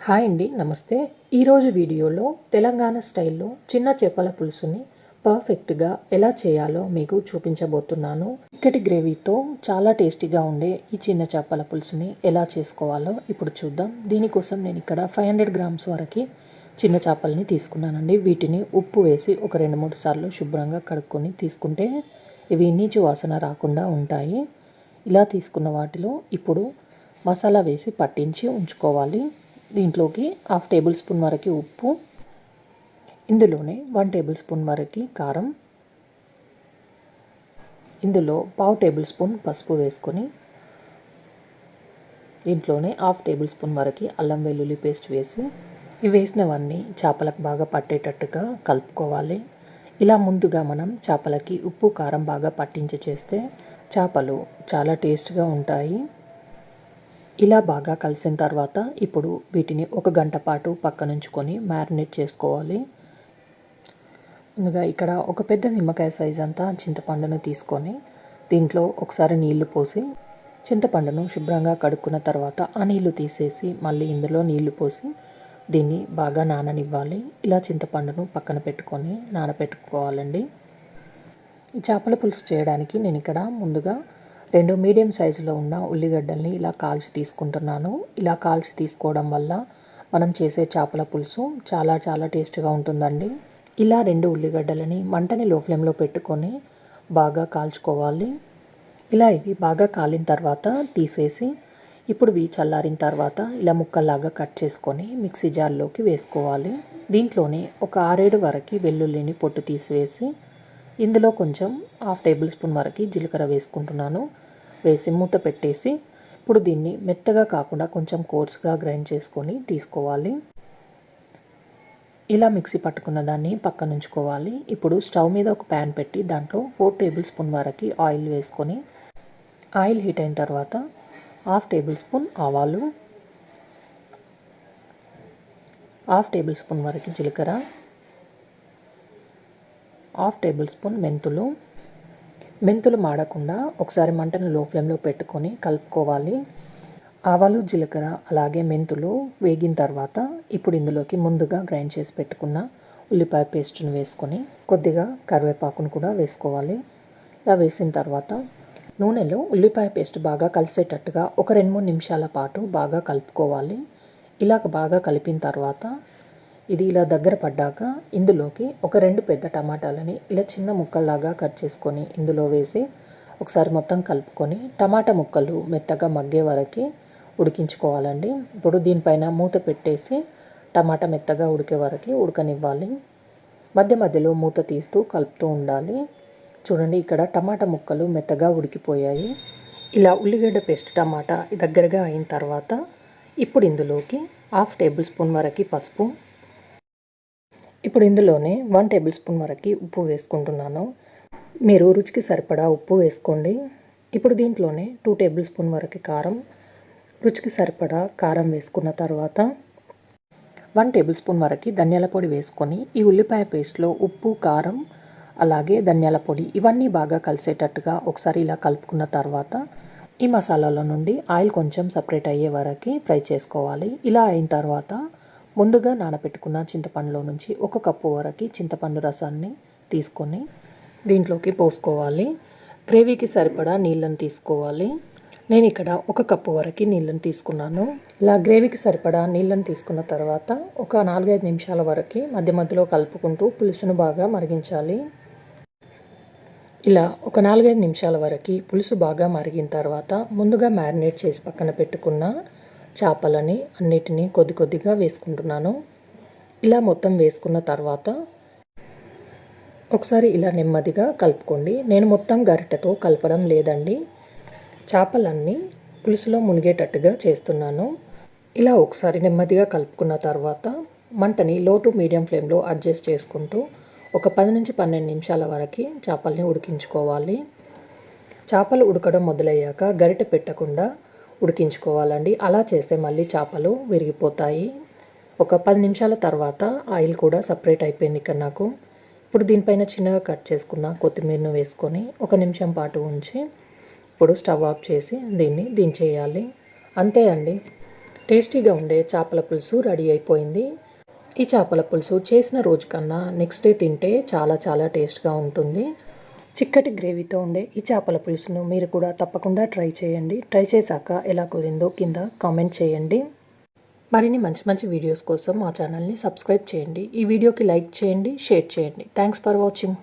Hi అండి నమస్తే. ఈరోజు వీడియోలో తెలంగాణ స్టైల్లో చిన్న చేపల పులుసుని పర్ఫెక్ట్గా ఎలా చేయాలో మీకు చూపించబోతున్నాను. ఇక్కడి గ్రేవీతో చాలా టేస్టీగా ఉండే ఈ చిన్న చేపల పులుసుని ఎలా చేసుకోవాలో ఇప్పుడు చూద్దాం. దీనికోసం నేను ఇక్కడ ఫైవ్ హండ్రెడ్ గ్రామ్స్ వరకు చిన్న చేపల్ని తీసుకున్నానండి. వీటిని ఉప్పు వేసి ఒక రెండు మూడు సార్లు శుభ్రంగా కడుక్కొని తీసుకుంటే ఇవి నీచు వాసన రాకుండా ఉంటాయి. ఇలా తీసుకున్న వాటిలో ఇప్పుడు మసాలా వేసి పట్టించి ఉంచుకోవాలి. దీంట్లోకి హాఫ్ టేబుల్ స్పూన్ వరకు ఉప్పు ఇందులోనే వన్ టేబుల్ స్పూన్ వరకు కారం ఇందులో పావు టేబుల్ స్పూన్ పసుపు వేసుకొని దీంట్లోనే హాఫ్ టేబుల్ స్పూన్ వరకు అల్లం వెల్లుల్లి పేస్ట్ వేసి ఇవి వేసినవన్నీ చేపలకు బాగా పట్టేటట్టుగా కలుపుకోవాలి. ఇలా ముందుగా మనం చేపలకి ఉప్పు కారం బాగా పట్టించి చేస్తే చేపలు చాలా టేస్ట్గా ఉంటాయి. ఇలా బాగా కలిసిన తర్వాత ఇప్పుడు వీటిని ఒక గంట పాటు పక్కనుంచుకొని మ్యారినేట్ చేసుకోవాలి. ముందుగా ఇక్కడ ఒక పెద్ద నిమ్మకాయ సైజ్ అంతా చింతపండును తీసుకొని దీంట్లో ఒకసారి నీళ్ళు పోసి చింతపండును శుభ్రంగా కడుక్కున్న తర్వాత ఆ నీళ్ళు తీసేసి మళ్ళీ ఇందులో నీళ్ళు పోసి దీన్ని బాగా నాననివ్వాలి. ఇలా చింతపండును పక్కన పెట్టుకొని నానబెట్టుకోవాలండి ఈ చేపల పులుసు చేయడానికి నేను ఇక్కడ ముందుగా రెండు మీడియం సైజులో ఉన్న ఉల్లిగడ్డల్ని ఇలా కాల్చి తీసుకుంటున్నాను. ఇలా కాల్చి తీసుకోవడం వల్ల మనం చేసే చేపల పులుసు చాలా చాలా టేస్ట్గా ఉంటుందండి. ఇలా రెండు ఉల్లిగడ్డలని మంటని లో ఫ్లేమ్లో పెట్టుకొని బాగా కాల్చుకోవాలి. ఇలా ఇవి బాగా కాలిన తర్వాత తీసేసి ఇప్పుడు ఇవి చల్లారిన తర్వాత ఇలా ముక్కల్లాగా కట్ చేసుకొని మిక్సీ జార్లోకి వేసుకోవాలి. దీంట్లోనే ఒక ఆరేడు వరకు వెల్లుల్లిని పొట్టు తీసివేసి ఇందులో కొంచెం హాఫ్ టేబుల్ స్పూన్ వరకు జీలకర్ర వేసుకుంటున్నాను. వేసి మూత పెట్టేసి ఇప్పుడు దీన్ని మెత్తగా కాకుండా కొంచెం కోర్స్గా గ్రైండ్ చేసుకొని తీసుకోవాలి. ఇలా మిక్సీ పట్టుకున్న దాన్ని పక్కన ఉంచుకోవాలి. ఇప్పుడు స్టవ్ మీద ఒక ప్యాన్ పెట్టి దాంట్లో ఫోర్ టేబుల్ స్పూన్ వరకు ఆయిల్ వేసుకొని ఆయిల్ హీట్ అయిన తర్వాత హాఫ్ టేబుల్ స్పూన్ ఆవాలు హాఫ్ టేబుల్ స్పూన్ వరకు జీలకర్ర హాఫ్ టేబుల్ స్పూన్ మెంతులు. మెంతులు మాడకుండా ఒకసారి మంటను లో ఫ్లేమ్లో పెట్టుకొని కలుపుకోవాలి. ఆవాలు జీలకర్ర అలాగే మెంతులు వేగిన తర్వాత ఇప్పుడు ఇందులోకి ముందుగా గ్రైండ్ చేసి పెట్టుకున్న ఉల్లిపాయ పేస్ట్ని వేసుకొని కొద్దిగా కరివేపాకును కూడా వేసుకోవాలి. ఇలా వేసిన తర్వాత నూనెలో ఉల్లిపాయ పేస్ట్ బాగా కలిసేటట్టుగా ఒక రెండు మూడు నిమిషాల పాటు బాగా కలుపుకోవాలి. ఇలా బాగా కలిపిన తర్వాత ఇది ఇలా దగ్గర పడ్డాక ఇందులోకి ఒక రెండు పెద్ద టమాటాలని ఇలా చిన్న ముక్కల్లాగా కట్ చేసుకొని ఇందులో వేసి ఒకసారి మొత్తం కలుపుకొని టమాటా ముక్కలు మెత్తగా మగ్గే వరకు ఉడికించుకోవాలండి. ఇప్పుడు దీనిపైన మూత పెట్టేసి టమాటా మెత్తగా ఉడికే వరకు ఉడకనివ్వాలి. మధ్య మధ్యలో మూత తీస్తూ కలుపుతూ ఉండాలి. చూడండి ఇక్కడ టమాటా ముక్కలు మెత్తగా ఉడికిపోయాయి. ఇలా ఉల్లిగడ్డ పేస్ట్ టమాటా దగ్గరగా అయిన తర్వాత ఇప్పుడు ఇందులోకి హాఫ్ టేబుల్ స్పూన్ వరకు పసుపు ఇప్పుడు ఇందులోనే వన్ టేబుల్ స్పూన్ వరకు ఉప్పు వేసుకుంటున్నాను. మీరు రుచికి సరిపడా ఉప్పు వేసుకోండి. ఇప్పుడు దీంట్లోనే టూ టేబుల్ స్పూన్ వరకు కారం రుచికి సరిపడా కారం వేసుకున్న తర్వాత వన్ టేబుల్ స్పూన్ వరకు ధనియాల పొడి వేసుకొని ఈ ఉల్లిపాయ పేస్ట్లో ఉప్పు కారం అలాగే ధనియాల పొడి ఇవన్నీ బాగా కలిసేటట్టుగా ఒకసారి ఇలా కలుపుకున్న తర్వాత ఈ మసాలాల నుండి ఆయిల్ కొంచెం సపరేట్ అయ్యే వరకు ఫ్రై చేసుకోవాలి. ఇలా అయిన తర్వాత ముందుగా నానబెట్టుకున్న చింతపండులో నుంచి ఒక కప్పు వరకు చింతపండు రసాన్ని తీసుకొని దీంట్లోకి పోసుకోవాలి. గ్రేవీకి సరిపడా నీళ్ళని తీసుకోవాలి. నేను ఇక్కడ ఒక కప్పు వరకు నీళ్ళని తీసుకున్నాను. ఇలా గ్రేవీకి సరిపడా నీళ్ళని తీసుకున్న తర్వాత ఒక నాలుగైదు నిమిషాల వరకు మధ్య మధ్యలో కలుపుకుంటూ పులుసును బాగా మరిగించాలి. ఇలా ఒక నాలుగైదు నిమిషాల వరకు పులుసు బాగా మరిగిన తర్వాత ముందుగా మ్యారినేట్ చేసి పక్కన పెట్టుకున్న చేపలని అన్నిటినీ కొద్ది కొద్దిగా వేసుకుంటున్నాను. ఇలా మొత్తం వేసుకున్న తర్వాత ఒకసారి ఇలా నెమ్మదిగా కలుపుకోండి. నేను మొత్తం గరిటెతో కలపడం లేదండి. చేపలన్నీ పులుసులో మునిగేటట్టుగా చేస్తున్నాను. ఇలా ఒకసారి నెమ్మదిగా కలుపుకున్న తర్వాత మంటని లో టు మీడియం ఫ్లేమ్లో అడ్జస్ట్ చేసుకుంటూ ఒక పది నుంచి పన్నెండు నిమిషాల వరకు చేపల్ని ఉడికించుకోవాలి. చేపలు ఉడకడం మొదలయ్యాక గరిట పెట్టకుండా ఉడికించుకోవాలండి. అలా చేస్తే మళ్ళీ చేపలు విరిగిపోతాయి. ఒక పది నిమిషాల తర్వాత ఆయిల్ కూడా సపరేట్ అయిపోయింది ఇక్కడ నాకు. ఇప్పుడు దీనిపైన చిన్నగా కట్ చేసుకున్న కొత్తిమీరను వేసుకొని ఒక నిమిషం పాటు ఉంచి ఇప్పుడు స్టవ్ ఆఫ్ చేసి దీన్ని దించేయాలి. అంతే అండి. టేస్టీగా ఉండే చేపల పులుసు రెడీ అయిపోయింది. ఈ చేపల పులుసు చేసిన రోజు కన్నా నెక్స్ట్ డే తింటే చాలా చాలా టేస్ట్గా ఉంటుంది. చిక్కటి గ్రేవీతో ఉండే ఈ చేపల పులుసును మీరు కూడా తప్పకుండా ట్రై చేయండి. ట్రై చేశాక ఎలా కుదిరిందో కింద కామెంట్ చేయండి. మరిన్ని మంచి మంచి వీడియోస్ కోసం మా ఛానల్ని సబ్స్క్రైబ్ చేయండి. ఈ వీడియోకి లైక్ చేయండి షేర్ చేయండి. Thanks for watching